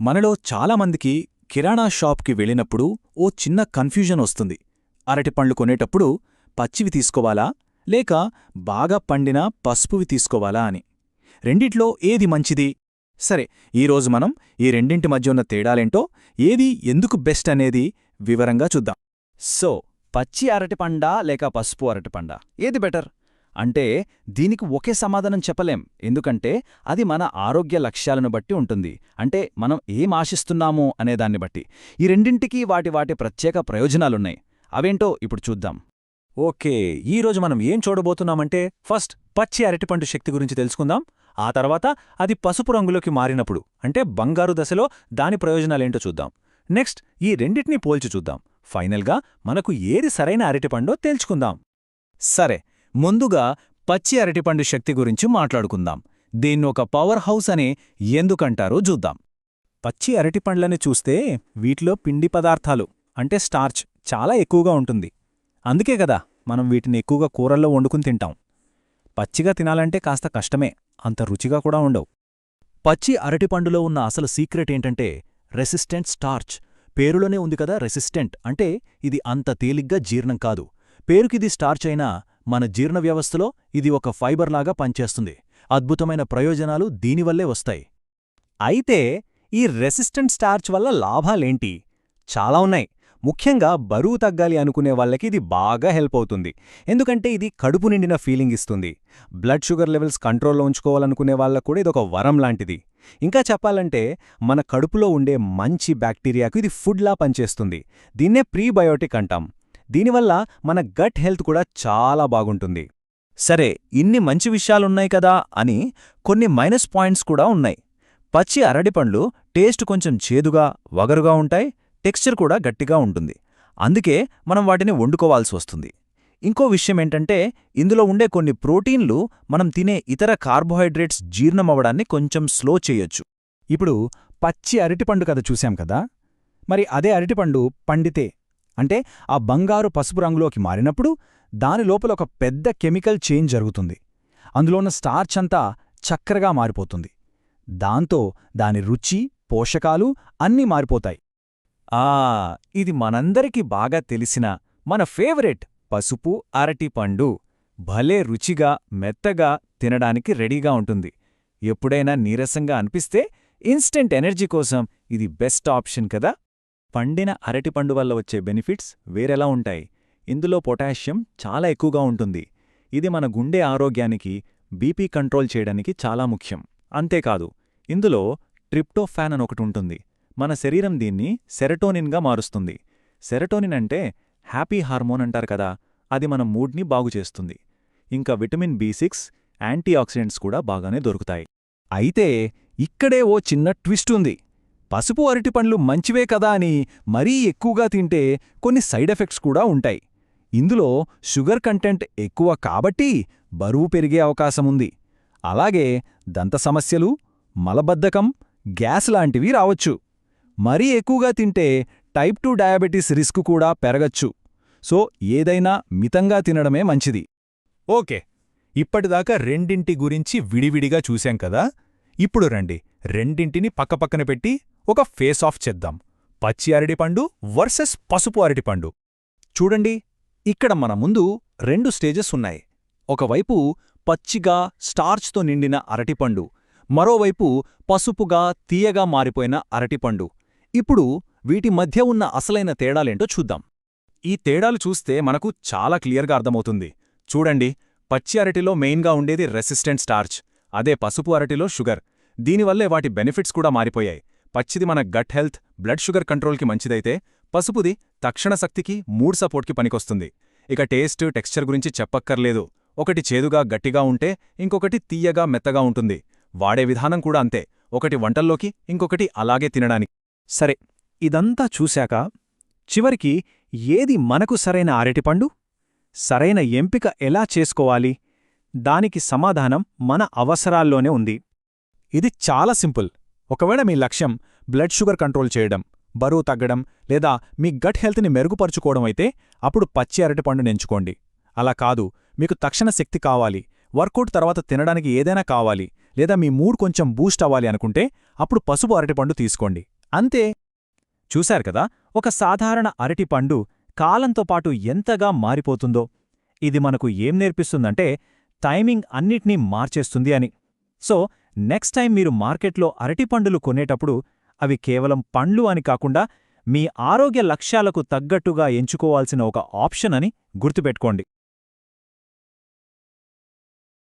మనలో చాలామందికి కిరాణా షాప్కి వెళ్ళినప్పుడు ఓ చిన్న కన్ఫ్యూజన్ వస్తుంది. అరటిపండ్లు కొనేటప్పుడు పచ్చివి తీసుకోవాలా? లేక బాగా పండిన పసుపువి తీసుకోవాలా అని. రెండిట్లో ఏది మంచిది? సరే ఈరోజు మనం ఈ రెండింటి మధ్య ఉన్న తేడాలేంటో ఏది ఎందుకు బెస్ట్ అనేది వివరంగా చూద్దాం. సో పచ్చి అరటిపండా లేక పసుపు అరటిపండా ఏది బెటర్? అంటే దీనికి ఒకే సమాధానం చెప్పలేం. ఎందుకంటే అది మన ఆరోగ్య లక్ష్యాలను బట్టి ఉంటుంది. అంటే మనం ఏం ఆశిస్తున్నాము అనేదాన్ని బట్టి. ఈ రెండింటికి వాటి వాటి ప్రత్యేక ప్రయోజనాలున్నాయి. అవేంటో ఇప్పుడు చూద్దాం. ఓకే ఈరోజు మనం ఏం చూడబోతున్నామంటే ఫస్ట్ పచ్చి అరటిపండు శక్తి గురించి తెలుసుకుందాం. ఆ తర్వాత అది పసుపు రంగులోకి మారినప్పుడు అంటే బంగారు దశలో దాని ప్రయోజనాలేంటో చూద్దాం. నెక్స్ట్ ఈ రెండింటినీ పోల్చి చూద్దాం. ఫైనల్గా మనకు ఏది సరైన అరటిపండో తేల్చుకుందాం సరే ముందుగా పచ్చి అరటిపండు శక్తి గురించి మాట్లాడుకుందాం. దీన్ని ఒక పవర్ హౌస్ అని ఎందుకంటారో చూద్దాం. పచ్చి అరటిపండ్లని చూస్తే వీటిలో పిండి పదార్థాలు అంటే స్టార్చ్ చాలా ఎక్కువగా ఉంటుంది. అందుకే కదా మనం వీటిని ఎక్కువగా కూరల్లో వండుకుని తింటాం. పచ్చిగా తినాలంటే కాస్త కష్టమే అంత రుచిగా కూడా ఉండవు. పచ్చి అరటిపండులో ఉన్న అసలు సీక్రెట్ ఏంటంటే రెసిస్టెంట్ స్టార్చ్. పేరులోనే ఉంది కదా రెసిస్టెంట్ అంటే ఇది అంత తేలిగ్గా జీర్ణం కాదు. పేరుకిది స్టార్చ్ అయినా మన జీర్ణ వ్యవస్థలో ఇది ఒక ఫైబర్లాగా పనిచేస్తుంది. అద్భుతమైన ప్రయోజనాలు దీనివల్లే వస్తాయి. అయితే ఈ రెసిస్టెంట్ స్టార్చ్ వల్ల లాభాలేంటి? చాలా ఉన్నాయి. ముఖ్యంగా బరువు తగ్గాలి అనుకునే వాళ్ళకి ఇది బాగా హెల్ప్ అవుతుంది. ఎందుకంటే ఇది కడుపు నిండిన ఫీలింగ్ ఇస్తుంది. బ్లడ్ షుగర్ లెవెల్స్ కంట్రోల్లో ఉంచుకోవాలనుకునే వాళ్ళకు కూడా ఇదొక వరం లాంటిది. ఇంకా చెప్పాలంటే మన కడుపులో ఉండే మంచి బ్యాక్టీరియాకు ఇది ఫుడ్లా పనిచేస్తుంది. దీన్నే ప్రీబయోటిక్ అంటాం. దీనివల్ల మన గట్ హెల్త్ కూడా చాలా బాగుంటుంది. సరే ఇన్ని మంచి విషయాలున్నాయి కదా అని కొన్ని మైనస్ పాయింట్స్ కూడా ఉన్నాయి. పచ్చి అరటిపండ్లు టేస్ట్ కొంచెం చేదుగా వగరుగా ఉంటాయి టెక్స్చర్ కూడా గట్టిగా ఉంటుంది. అందుకే మనం వాటిని వండుకోవాల్సి వస్తుంది. ఇంకో విషయమేంటంటే ఇందులో ఉండే కొన్ని ప్రోటీన్లు మనం తినే ఇతర కార్బోహైడ్రేట్స్ జీర్ణమవడాన్ని కొంచెం స్లో చేయొచ్చు. ఇప్పుడు పచ్చి అరటిపండు కథ చూశాం కదా? మరి అదే అరటిపండు పండితే అంటే ఆ బంగారు పసుపు రంగులోకి మారినప్పుడు దాని లోపల ఒక పెద్ద కెమికల్ చేంజ్ జరుగుతుంది. అందులో ఉన్న స్టార్చ్ అంతా చక్కరగా మారిపోతుంది. దాంతో దాని రుచి పోషకాలు అన్నీ మారిపోతాయి. ఆ ఇది మనందరికీ బాగా తెలిసిన మన ఫేవరెట్ పసుపు అరటిపండు భలే రుచిగా మెత్తగా తినడానికి రెడీగా ఉంటుంది. ఎప్పుడైనా నీరసంగా అనిపిస్తే ఇన్స్టెంట్ ఎనర్జీ కోసం ఇది బెస్ట్ ఆప్షన్ కదా. పండిన అరటిపండు వల్ల వచ్చే బెనిఫిట్స్ వేరెలా ఉంటాయి? ఇందులో పొటాషియం చాలా ఎక్కువగా ఉంటుంది. ఇది మన గుండె ఆరోగ్యానికి బీపీ కంట్రోల్ చేయడానికి చాలా ముఖ్యం. అంతేకాదు ఇందులో ట్రిప్టోఫాన్ అని ఒకటి ఉంటుంది. మన శరీరం దీన్ని సెరటోనిన్గా మారుస్తుంది. సెరటోనిన్ అంటే హ్యాపీ హార్మోన్ అంటారు కదా అది మన మూడ్ని బాగుచేస్తుంది ఇంకా విటమిన్ బి సిక్స్ యాంటీఆక్సిడెంట్స్ కూడా బాగానే దొరుకుతాయి. అయితే ఇక్కడే ఓ చిన్న ట్విస్ట్ ఉంది. పసుపు అరటిపండ్లు మంచివే కదా అని మరీ ఎక్కువగా తింటే కొన్ని సైడ్ ఎఫెక్ట్స్ కూడా ఉంటాయి. ఇందులో షుగర్ కంటెంట్ ఎక్కువ కాబట్టి బరువు పెరిగే అవకాశముంది అలాగే దంత సమస్యలు మలబద్ధకం గ్యాస్ లాంటివి రావచ్చు. మరీ ఎక్కువగా తింటే టైప్ టూ డయాబెటీస్ రిస్క్ కూడా పెరగచ్చు. సో ఏదైనా మితంగా తినడమే మంచిది. ఓకే. ఇప్పటిదాకా రెండింటి గురించి విడివిడిగా చూశాం కదా? ఇప్పుడు రండి. రెండింటిని పక్కపక్కన పెట్టి ఒక ఫేస్ ఆఫ్ చేద్దాం. పచ్చి అరటిపండు వర్సెస్ పసుపు అరటిపండు. చూడండి ఇక్కడ మన ముందు రెండు స్టేజెస్ ఉన్నాయి. ఒకవైపు పచ్చిగా స్టార్చ్తో నిండిన అరటిపండు మరోవైపు పసుపుగా తీయగా మారిపోయిన అరటిపండు. ఇప్పుడు వీటి మధ్య ఉన్న అసలైన తేడాలేంటో చూద్దాం. ఈ తేడాలు చూస్తే మనకు చాలా క్లియర్గా అర్థమవుతుంది. చూడండి పచ్చి అరటిలో మెయిన్గా ఉండేది రెసిస్టెంట్ స్టార్చ్ అదే పసుపు అరటిలో షుగర్. దీనివల్లే వాటి బెనిఫిట్స్ కూడా మారిపోయాయి. పచ్చిది మన గట్ హెల్త్ బ్లడ్ షుగర్ కంట్రోల్కి మంచిదైతే పసుపుది తక్షణ శక్తికి మూడ్ సపోర్ట్కి పనికొస్తుంది. ఇక టేస్ట్ టెక్స్చర్ గురించి చెప్పక్కర్లేదు. ఒకటి చేదుగా గట్టిగా ఉంటే ఇంకొకటి తీయగా మెత్తగా ఉంటుంది. వాడే విధానం కూడా అంతే. ఒకటి వంటల్లోకి ఇంకొకటి అలాగే తినడానికి. సరే ఇదంతా చూశాక చివరికి ఏది మనకు సరైన అరటిపండు? సరైన ఎంపిక ఎలా చేసుకోవాలి? దానికి సమాధానం మన అవసరాల్లోనే ఉంది. ఇది చాలా సింపుల్. ఒకవేళ మీ లక్ష్యం బ్లడ్ షుగర్ కంట్రోల్ చేయడం బరువు తగ్గడం లేదా మీ గట్ హెల్త్ని మెరుగుపరుచుకోవడం అయితే అప్పుడు పచ్చి అరటిపండుని ఎంచుకోండి. అలా కాదు మీకు తక్షణ శక్తి కావాలి వర్కౌట్ తర్వాత తినడానికి ఏదైనా కావాలి లేదా మీ మూడ్ కొంచెం బూస్ట్ అవ్వాలి అనుకుంటే అప్పుడు పసుపు అరటిపండు తీసుకోండి. అంతే. చూశారు కదా ఒక సాధారణ అరటిపండు కాలంతో పాటు ఎంతగా మారిపోతుందో? ఇది మనకు ఏం నేర్పిస్తుందంటే టైమింగ్ అన్నిటినీ మార్చేస్తుంది అని. సో నెక్స్ట్ టైం మీరు మార్కెట్లో అరటిపండులు కొనేటప్పుడు అవి కేవలం పండ్లు అని కాకుండా మీ ఆరోగ్య లక్ష్యాలకు తగ్గట్టుగా ఎంచుకోవాల్సిన ఒక ఆప్షన్ అని గుర్తుపెట్టుకోండి.